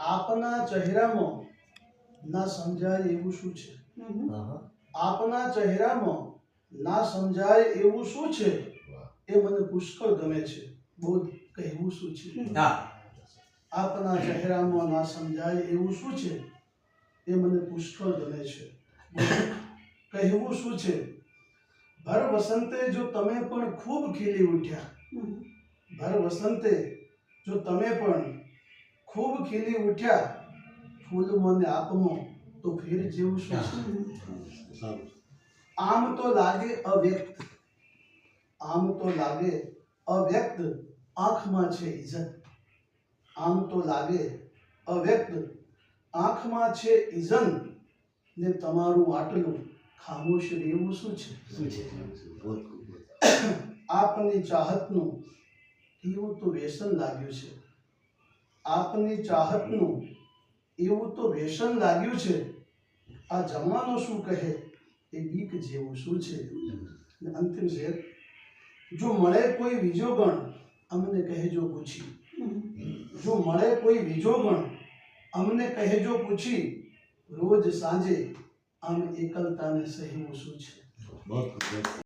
આપના ચહેરામાં ના સમજાય એવું શું છે? આપના ચહેરામાં ના સમજાય એવું શું છે? એ મને પુષ્કળ ગમે છે. બોધ કહેવું શું છે? આપના ચહેરામાં ના સમજાય એવું શું છે? એ મને પુષ્કળ ગમે છે. કહેવું શું છે? ભર વસંતે જો તમે પણ ખૂબ ખીલી ઉઠ્યા. ભર વસંતે જો તમે પણ ખૂબ ખીલી ઉઠ્યા. ફૂલ મને આપમો તો ફેર જેવું શું આમ તો લાગે અવ્યક્ત. આમ તો લાગે અવ્યક્ત આંખમાં છે ઇજ્જત આમ તો લાગે અવ્યક્ત આંખમાં છે ઇજન ને તમારું આટલું ખામોશ રહેવું શું છે? આપની ચાહતનું એવું તો વ્યસન લાગ્યું છે. આપની ચાહતનું એવું તો વ્યસન લાગ્યું છે. આ જમાનો શું કહે? એ બીક જેવું શું છે? અંતિમ શેર, જો મળે કોઈ બીજો ગણ, અમને કહેજો પૂછી. જો મળે કોઈ બીજો ગણ, અમને કહેજો પૂછી. રોજ સાંજે આમ એકલતાને સહેવું શું છે?